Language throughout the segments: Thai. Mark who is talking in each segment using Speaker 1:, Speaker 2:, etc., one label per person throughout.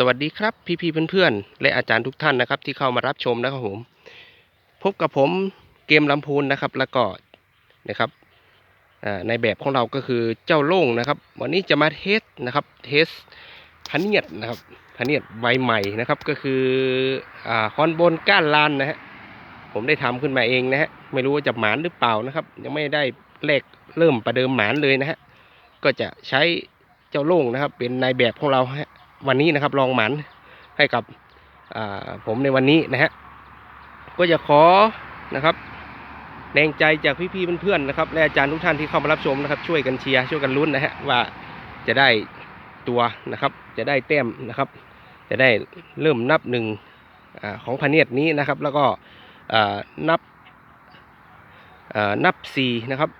Speaker 1: สวัสดีครับพี่ๆเพื่อนๆ และอาจารย์ทุกท่านนะครับ ที่เข้ามารับชมนะครับผม พบกับผมเกมลำพูนนะครับ แล้วก็นะครับอ่าในแบบของเราก็คือเจ้าโล่งนะครับ วันนี้จะมาเทสนะครับเทสพะเนียดนะครับพะเนียดใบใหม่นะครับ ก็คือฮอนบนก้านลานนะฮะผมได้ทำขึ้นมาเองนะฮะไม่รู้ว่าจะหมานหรือเปล่านะครับ ยังไม่ได้แรกเริ่มประเดิมหมานเลยนะฮะก็จะใช้เจ้าโล่งนะครับ เป็นในแบบของเราฮะ วันนี้นะครับลองหมันให้กับผมในวันนี้นะฮะก็จะขอนะครับแรงใจจากพี่ๆเพื่อนๆนะครับและอาจารย์ทุกท่านที่เข้ามารับชมนะครับ ช่วยกันเชียร์ช่วยกันลุ้นนะฮะว่าจะได้ตัวนะครับ จะได้แต้มนะครับ จะได้เริ่มนับหนึ่งอของพเนียดนี้นะครับ แล้วก็นับนับสี่นะครับ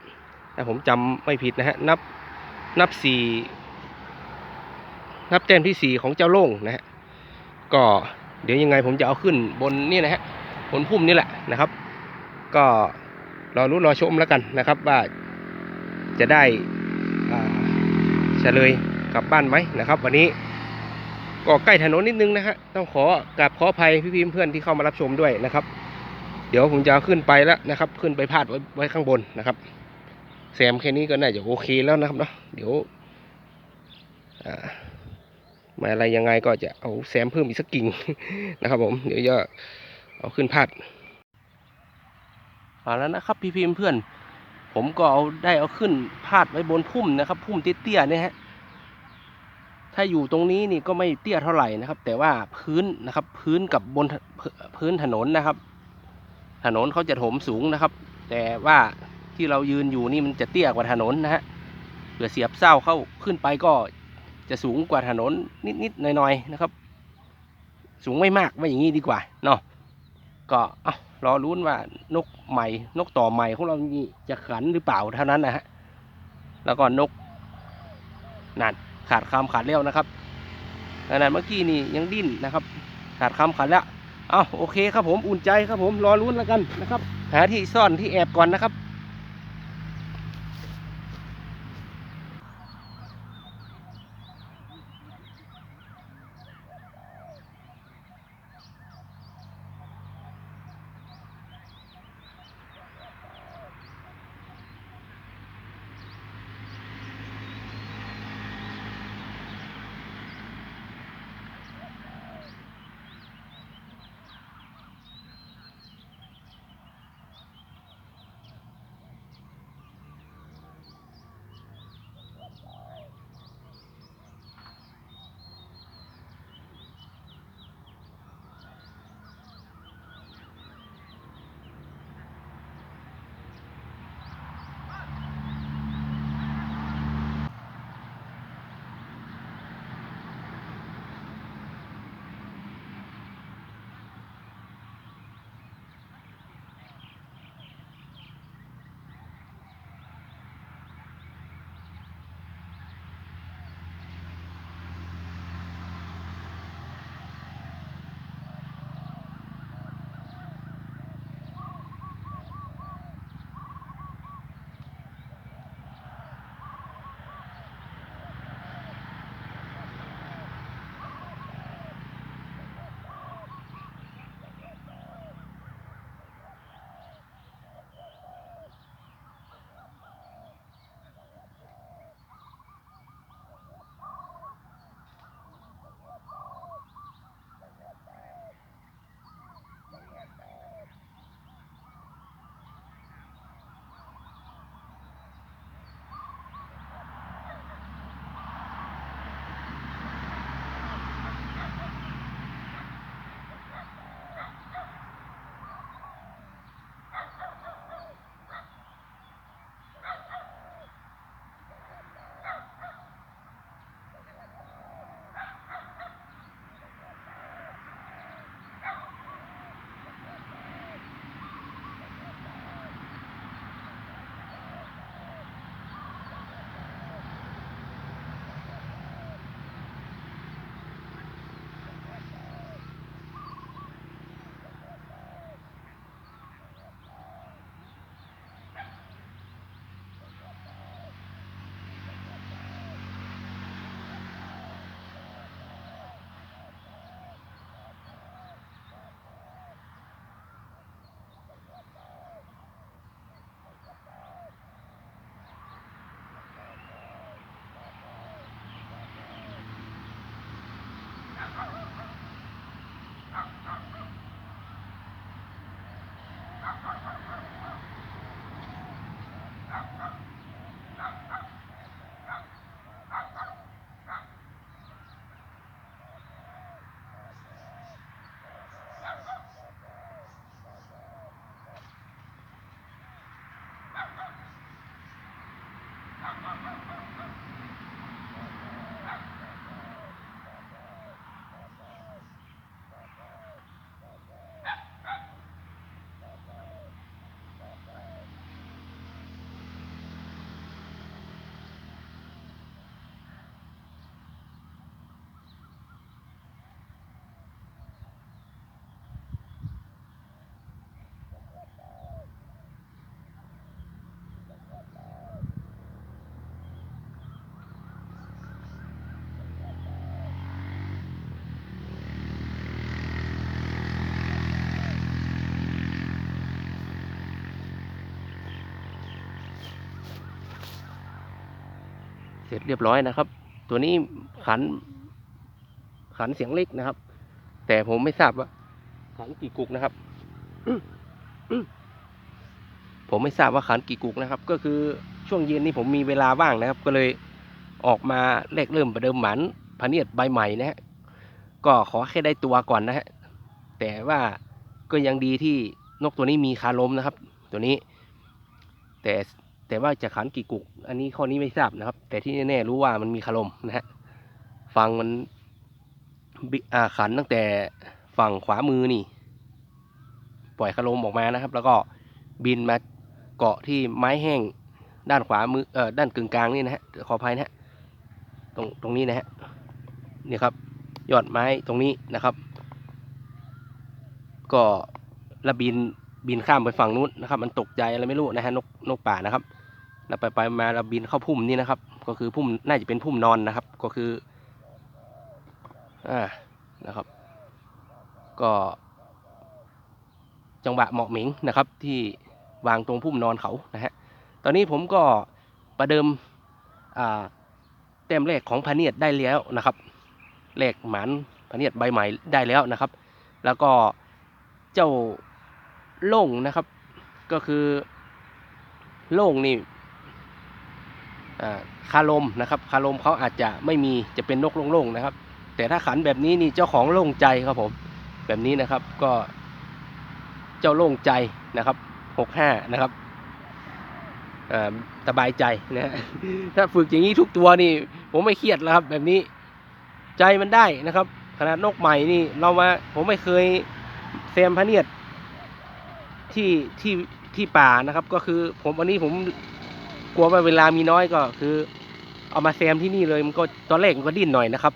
Speaker 1: ถ้าผมจำไม่ผิดนะฮะนับนับ นับแต้มที่สี่ของเจ้าโล่งนะฮะก็เดี๋ยวยังไงผมจะเอาขึ้นบนนี่นะฮะบนพุ่มนี่แหละนะครับ ก็รอรู้รอชมแล้วกันนะครับว่าจะได้เฉลยกลับบ้านไหมนะครับ วันนี้ก็ใกล้ถนนนิดนึงนะฮะต้องขอกราบขออภัยพี่ๆเพื่อนที่เข้ามารับชมด้วยนะครับ เดี๋ยวผมจะเอาขึ้นไปแล้วนะครับ ขึ้นไปพาดไว้ไว้ข้างบนนะครับแซมแค่นี้ก็น่าจะโอเคแล้วนะครับเนาะเดี๋ยวอ่า มาอะไรยังไงก็จะเอาแซมเพิ่มอีกสักกิ่งนะครับผมเดี๋ยวจะเอาขึ้นพาดเอาแล้วนะครับพี่พิมเพื่อน ผมก็เอาได้เอาขึ้นพาดไว้บนพุ่มนะครับพุ่มเตี้ยๆเนี่ยฮะถ้าอยู่ตรงนี้นี่ก็ไม่เตี้ยเท่าไหร่นะครับ แต่ว่าพื้นนะครับ พื้นกับบนพื้นถนนนะครับ ถนนเขาจะถมสูงนะครับ แต่ว่าที่เรายืนอยู่นี่มันจะเตี้ยกว่าถนนนะฮะเผื่อเสียบเศร้าเข้าขึ้นไปก็ จะสูงกว่าถนนนิดๆหน่อยๆนะครับ สูงไม่มากว่อย่างนี้ดีกว่าเนาะก็เอารอรุ้นว่านกใหม่ นกต่อใหม่ของเรานี่จะขันหรือเปล่าเท่านั้นนะฮะแล้วก็นกนั่นขาดคำขาดเลี้ยวนะครับขนาดเมื่อกี้นี่ยังดิ้นนะครับ ขาดคำขาดแล้วเอาโอเคครับผมอุ่นใจครับผมรอรุ้นแล้วกันนะครับ หาที่ซ่อนที่แอบก่อนนะครับ เสร็จเรียบร้อยนะครับ ตัวนี้ขัน ขันเสียงเล็กนะครับ แต่ผมไม่ทราบว่า ขันกี่กุกนะครับ ผมไม่ทราบว่าขันกี่กุกนะครับ ก็คือช่วงเย็นนี้ผมมีเวลาว่างนะครับ ก็เลยออกมาแรกเริ่มประเดิมหมันพะเนียดใบใหม่นะฮะก็ขอแค่ได้ตัวก่อนนะฮะแต่ว่าก็ยังดีที่นกตัวนี้มีคาลมนะครับ ตัวนี้ แต่ แต่ว่าจะขันกี่กุก อันนี้ข้อนี้ไม่ทราบนะครับ แต่ที่แน่ๆรู้ว่ามันมีคาลมนะฮะฟังมันบิอาขันตั้งแต่ฝั่งขวามือนี่ ปล่อยคาลมออกมานะครับ แล้วก็บินมาเกาะที่ไม้แห้งด้านขวามือเอ่อด้านกึ่งกลางนี่นะฮะขออภัยนะฮะตรงตรงนี้นะฮะนี่ครับยอดไม้ตรงนี้นะครับ ก็ระบินบินข้ามไปฝั่งนู้นนะครับ มันตกใจอะไรไม่รู้นะฮะนกนกป่านะครับ แล้วไปไปมาเราบินเข้าพุ่มนี่นะครับ ก็คือพุ่มน่าจะเป็นพุ่มนอนนะครับ ก็คืออ่านะครับ ก็จังหวะเหมาะเหม็งนะครับ ที่วางตรงพุ่มนอนเขานะฮะตอนนี้ผมก็ประเดิมอ่าเต็มแรกของพเนียดได้แล้วนะครับแรกหมันพเนียดใบใหม่ได้แล้วนะครับ แล้วก็เจ้าโล่งนะครับ ก็คือโล่งนี่ คาลมนะครับคาลมเขาอาจจะไม่มีจะเป็นนกโล่งๆนะครับ แต่ถ้าขันแบบนี้นี่เจ้าของโล่งใจครับผม แบบนี้นะครับก็เจ้าโล่งใจนะครับหกห้านะครับสบายใจนะฮะถ้าฝึกอย่างนี้ทุกตัวนี่ ผมไม่เครียดแล้วครับ แบบนี้ใจมันได้นะครับ ขนาดนกใหม่นี่เรามาผมไม่เคยแซมพะเนียดที่ที่ที่ป่านะครับ ก็คือผมวันนี้ผม กลัวว่าเวลามีน้อยก็คือ เอามาแซมที่นี่เลยมันก็ตอนแรกมันก็ดิ้นหน่อยนะครับ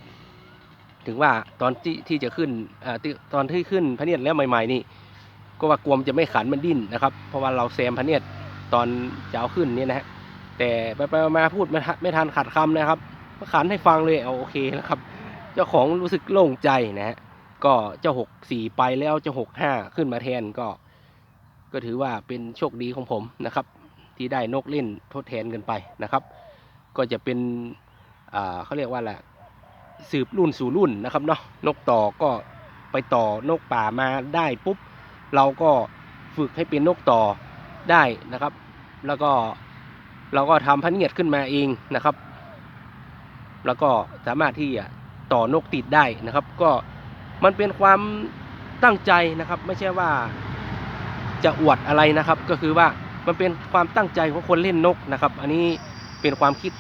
Speaker 1: ถึงว่าตอนที่ที่จะขึ้นอตอนที่ขึ้นพะเนียดแล้วใหม่ๆนี่ ก็ว่ากลัวมันจะไม่ขันมันดิ้นนะครับ เพราะว่าเราแซมพะเนียดตอนจะเอาขึ้นนี่นะฮะแต่ไปไปๆมาพูดไม่ทันไม่ทันขาดคำนะครับก็ขันให้ฟังเลยเอาโอเคนะครับ เจ้าของรู้สึกโล่งใจนะฮะก็เจ้าหกสี่ไปแล้วเจ้าหกห้าขึ้นมาแทนก็ ก็ถือว่าเป็นโชคดีของผมนะครับ ที่ได้นกเล่นทดแทนกันไปนะครับ ก็จะเป็นเขาเรียกว่าแหละสืบรุ่นสู่รุ่นนะครับเนาะนกต่อก็ไปต่อนกป่ามาได้ปุ๊บ เราก็ฝึกให้เป็นนกต่อได้นะครับ แล้วก็เราก็ทำพันเนียดขึ้นมาเองนะครับ แล้วก็สามารถที่จะต่อนกติดได้นะครับ ก็มันเป็นความตั้งใจนะครับ ไม่ใช่ว่าจะอวดอะไรนะครับ ก็คือว่า มันเป็นความตั้งใจของคนเล่นนกนะครับ อันนี้เป็นความคิด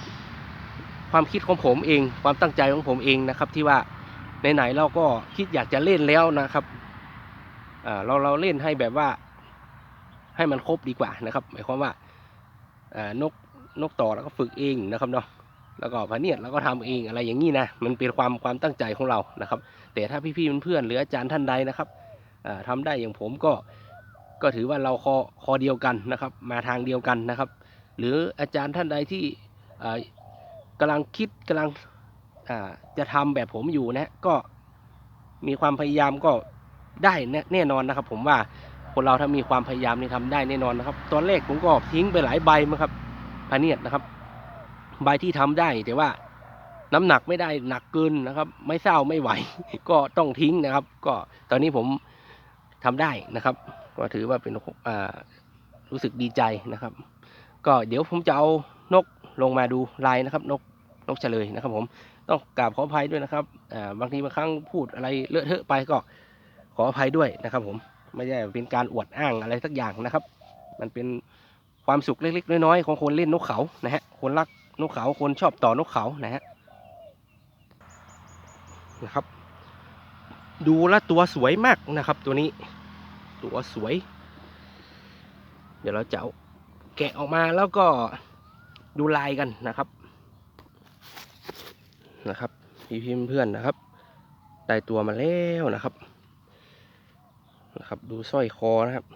Speaker 1: ความคิดของผมเอง ความตั้งใจของผมเองนะครับ ที่ว่าไหนๆเราก็คิดอยากจะเล่นแล้วนะครับเราเราเล่นให้แบบว่าให้มันครบดีกว่านะครับ หมายความว่านกนกต่อแล้วก็ฝึกเองนะครับเนาะแล้วก็พเนียดเราก็ทำเองอะไรอย่างนี้นะมันเป็นความความตั้งใจของเรานะครับ แต่ถ้าพี่ๆเพื่อนๆหรืออาจารย์ท่านใดนะครับอ่าทำได้อย่างผมก็ ก็ถือว่าเราคอคอเดียวกันนะครับ มาทางเดียวกันนะครับ หรืออาจารย์ท่านใดที่อ่ากำลังคิดกำลังจะทำแบบผมอยู่นะก็มีความพยายามก็ได้แน่นอนนะครับ ผมว่าคนเราถ้ามีความพยายามนี่ทำได้แน่นอนนะครับ ตอนแรกผมก็ทิ้งไปหลายใบมั้งครับพาเนียดนะครับ ใบที่ทำได้แต่ว่าน้ำหนักไม่ได้หนักเกินนะครับ ไม่เศร้าไม่ไหว ก็ต้องทิ้งนะครับ ก็ตอนนี้ผมทำได้นะครับ ก็ถือว่าเป็นอ่ารู้สึกดีใจนะครับ ก็เดี๋ยวผมจะเอานกลงมาดูลายนะครับ นกนกเฉลยนะครับผมต้องกราบขออภัยด้วยนะครับอ่าบางทีบางครั้งพูดอะไรเลอะเทอะไปก็ขออภัยด้วยนะครับผมไม่ได้เป็นการอวดอ้างอะไรสักอย่างนะครับ มันเป็นความสุขเล็ก ๆ น้อยๆของคนเล่นนกเขานะฮะคนรักนกเขาคนชอบต่อนกเขานะฮะนะครับ ดูแลวตัวสวยมากนะครับตัวนี้ ตัวสวย เดี๋ยวเราจะแกะออกมาแล้วก็ดูลายกันนะครับ นะครับ พี่พิมเพื่อนนะครับ ได้ตัวมาแล้วนะครับนะครับ ดูสร้อยคอนะครับ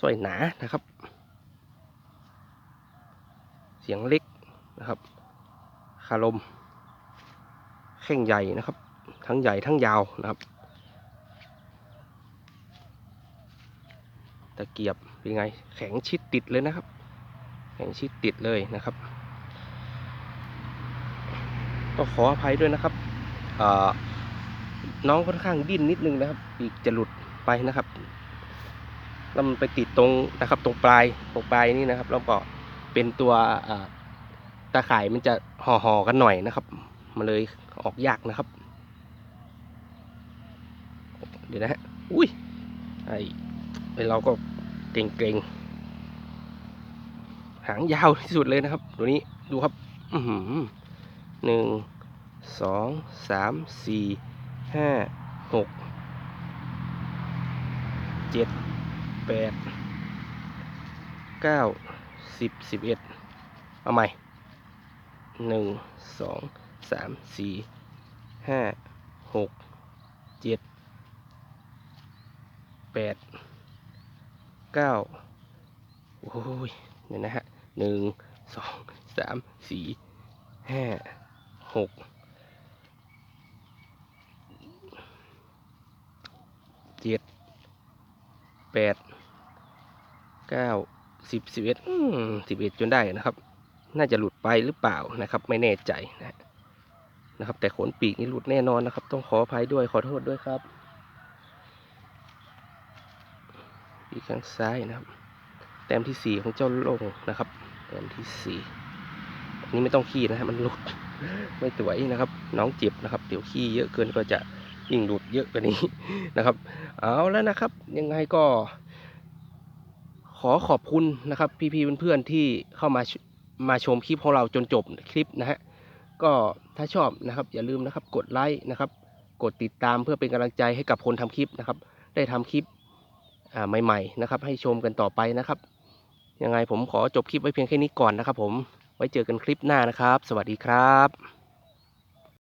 Speaker 1: สร้อยหนานะครับ เสียงเล็กนะครับคารมแข้งใหญ่นะครับ ทั้งใหญ่ทั้งยาวนะครับะเกียบเป็นไงแข็งชิดติดเลยนะครับ แข็งชิดติดเลยนะครับต้องขออภัยด้วยนะครับน้องค่อนข้างดิ้นนิดนึงนะครับ ปีกจะหลุดไปนะครับแล้วมันไปติดตรงนะครับ ตรงปลายตรงปลายนี่นะครับ แล้วก็เป็นตัวตาข่ายมันจะห่อหอๆกันหน่อยนะครับมันเลยออกยากนะครับ เดี๋ยวนะฮะอุ้ยไอไอเราก็ เก่งเกรงๆ หางยาวที่สุดเลยนะครับ ตัวนี้ดูครับหนึ่งสองสามสี่ห้าหกเจ็ดแปดเก้าสิบสิบเอ็ดเอาใหม่หนึ่งสองสามสี่ห้าหกเจ็ดแปด เก้าโอ้ยเนี่ยนะฮะหนึ่งสองสามสี่ห้าหกเจ็ดแปดเก้าสิบสิบเอ็ดอืมสิบเอ็ดจนได้นะครับ น่าจะหลุดไปหรือเปล่านะครับ ไม่แน่ใจนะฮะนะครับ แต่ขนปีกนี่หลุดแน่นอนนะครับ ต้องขออภัยด้วยขอโทษด้วยครับ ปีกข้างซ้ายนะครับ แต้มที่สี่ของเจ้าโล่งนะครับ แต้มที่สี่อันนี้ไม่ต้องขี้นะครับมันหลุดไม่สวยนะครับ น้องเจ็บนะครับ เดี๋ยวขี้เยอะเกินก็จะยิ่งหลุดเยอะกว่านี้นะครับ เอาแล้วนะครับ ยังไงก็ ขอขอบคุณนะครับ พี่ๆเพื่อนๆที่เข้ามามาชมคลิปของเราจนจบคลิปนะฮะก็ถ้าชอบนะครับ อย่าลืมนะครับ กดไลค์นะครับ กดติดตามเพื่อเป็นกำลังใจให้กับคนทำคลิปนะครับ ได้ทำคลิป ใหม่ๆนะครับ ให้ชมกันต่อไปนะครับ ยังไงผมขอจบคลิปไว้เพียงแค่นี้ก่อนนะครับ ผมไว้เจอกันคลิปหน้านะครับ สวัสดีครับ